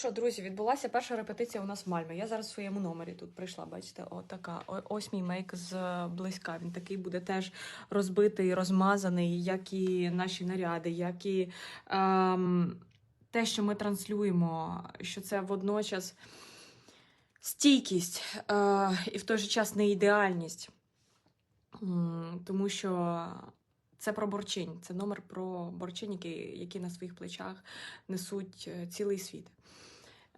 Що, друзі, відбулася перша репетиція у нас в Мальмі. Я зараз в своєму номері тут прийшла, бачите, о, така. Ось мій мейк з е, близька. Він такий буде теж розбитий, розмазаний, як і наші наряди, як і ем, те, що ми транслюємо, що це водночас стійкість е, і в той же час не ідеальність. Тому що це про борчинь, це номер про борчинь, які, які на своїх плечах несуть е, цілий світ.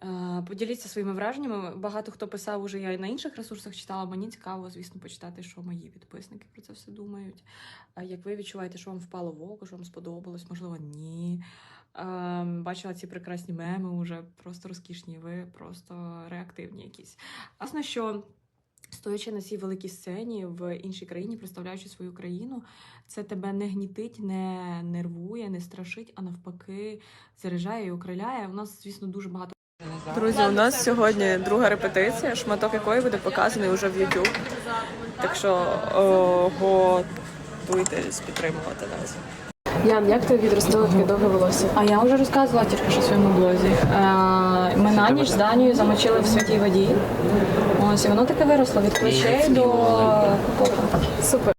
Е, Поділіться своїми враженнями. Багато хто писав уже я і на інших ресурсах читала. Мені цікаво, звісно, почитати, що мої підписники про це все думають. Е, Як ви відчуваєте, що вам впало в око, що вам сподобалось, можливо, ні. Е, Бачила ці прекрасні меми уже просто розкішні. Ви просто реактивні якісь. Ясно, що. Стоячи на цій великій сцені в іншій країні, представляючи свою країну, це тебе не гнітить, не нервує, не страшить, а навпаки, заряджає і окриляє. У нас, звісно, дуже багато Друзі, у нас сьогодні друга репетиція, шматок якої буде показаний уже в YouTube. Так що о, готуйтесь підтримувати нас. Ян, як ти відростила таке довге волосся? А я вже розказувала тільки що в своєму блозі. Е, Ми на ніч з Данією замочили в святій воді. Ось і воно таке виросло від плечей до попа. Супер.